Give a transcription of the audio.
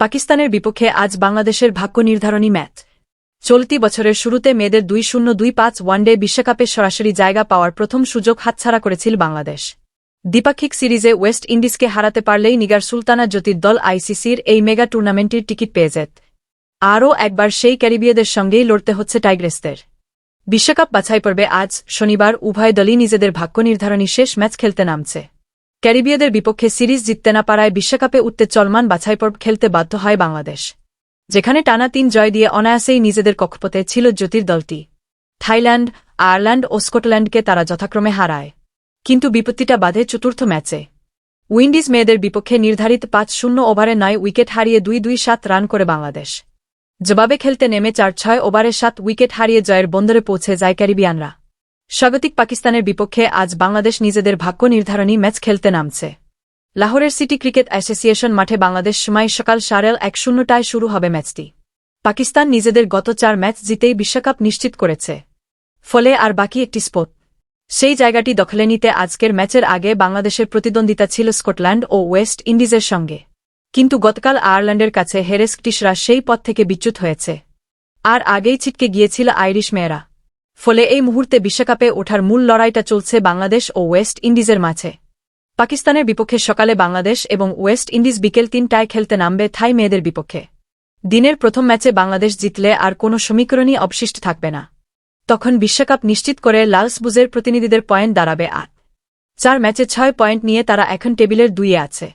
পাকিস্তানের বিপক্ষে আজ বাংলাদেশের ভাগ্য নির্ধারণী ম্যাচ। চলতি বছরের শুরুতে মেয়েদের দুই শূন্য, দুই পাঁচ ওয়ানডে বিশ্বকাপে সরাসরি জায়গা পাওয়ার প্রথম সুযোগ হাতছাড়া করেছিল বাংলাদেশ। দ্বিপাক্ষিক সিরিজে ওয়েস্ট ইন্ডিজকে হারাতে পারলেই নিগার সুলতানা জ্যোতির দল আইসিসির এই মেগা টুর্নামেন্টের টিকিট পেয়ে যেত। আরও একবার সেই ক্যারিবীয়দের সঙ্গেই লড়তে হচ্ছে টাইগ্রেসদের। বিশ্বকাপ বাছাই পর্বে আজ শনিবার উভয় দলই নিজেদের ভাগ্য নির্ধারণী শেষ ম্যাচ খেলতে নামছে। ক্যারিবীয়দের বিপক্ষে সিরিজ জিততে না পারায় বিশ্বকাপে উঠতে চলমান বাছাই পর্ব খেলতে বাধ্য হয় বাংলাদেশ, যেখানে টানা তিন জয় দিয়ে অনায়াসেই নিজেদের কক্ষপথে ছিল জ্যোতির দলটি। থাইল্যান্ড, আয়ারল্যান্ড ও স্কটল্যান্ডকে তারা যথাক্রমে হারায়, কিন্তু বিপত্তিটা বাধে চতুর্থ ম্যাচে। উইন্ডিজ মেয়েদের বিপক্ষে নির্ধারিত পাঁচ শূন্য ওভারে নয় উইকেট হারিয়ে দুই দুই সাত রান করে বাংলাদেশ। জবাবে খেলতে নেমে চার ছয় ওভারে সাত উইকেট হারিয়ে জয়ের বন্দরে পৌঁছে যায় ক্যারিবিয়ানরা। স্বাগতিক পাকিস্তানের বিপক্ষে আজ বাংলাদেশ নিজেদের ভাগ্য নির্ধারণী ম্যাচ খেলতে নামছে। লাহোরের সিটি ক্রিকেট অ্যাসোসিয়েশন মাঠে বাংলাদেশ সময় সকাল সাড়ে এক শূন্যটায় শুরু হবে ম্যাচটি। পাকিস্তান নিজেদের গত চার ম্যাচ জিতেই বিশ্বকাপ নিশ্চিত করেছে। ফলে আর বাকি একটি স্পোর্ট সেই জায়গাটি দখলে নিতে আজকের ম্যাচের আগে বাংলাদেশের প্রতিদ্বন্দ্বিতা ছিল স্কটল্যান্ড ও ওয়েস্ট ইন্ডিজের সঙ্গে। কিন্তু গতকাল আয়ারল্যান্ডের কাছে হেরেস ক্রিসরা সেই পথ থেকে বিচ্যুত হয়েছে। আর আগেই ছিটকে গিয়েছিল আইরিশ মেয়েরা। ফলে এই মুহূর্তে বিশ্বকাপে ওঠার মূল লড়াইটা চলছে বাংলাদেশ ও ওয়েস্ট ইন্ডিজের মাঝে। পাকিস্তানের বিপক্ষে সকালে বাংলাদেশ এবং ওয়েস্ট ইন্ডিজ বিকেল তিনটায় খেলতে নামবে থাই মেয়েদের বিপক্ষে। দিনের প্রথম ম্যাচে বাংলাদেশ জিতলে আর কোনো সমীকরণই অবশিষ্ট থাকবে না। তখন বিশ্বকাপ নিশ্চিত করে লালসবুজের প্রতিনিধিদের পয়েন্ট দাঁড়াবে আট। চার ম্যাচে ছয় পয়েন্ট নিয়ে তারা এখন টেবিলের দুইয়ে আছে।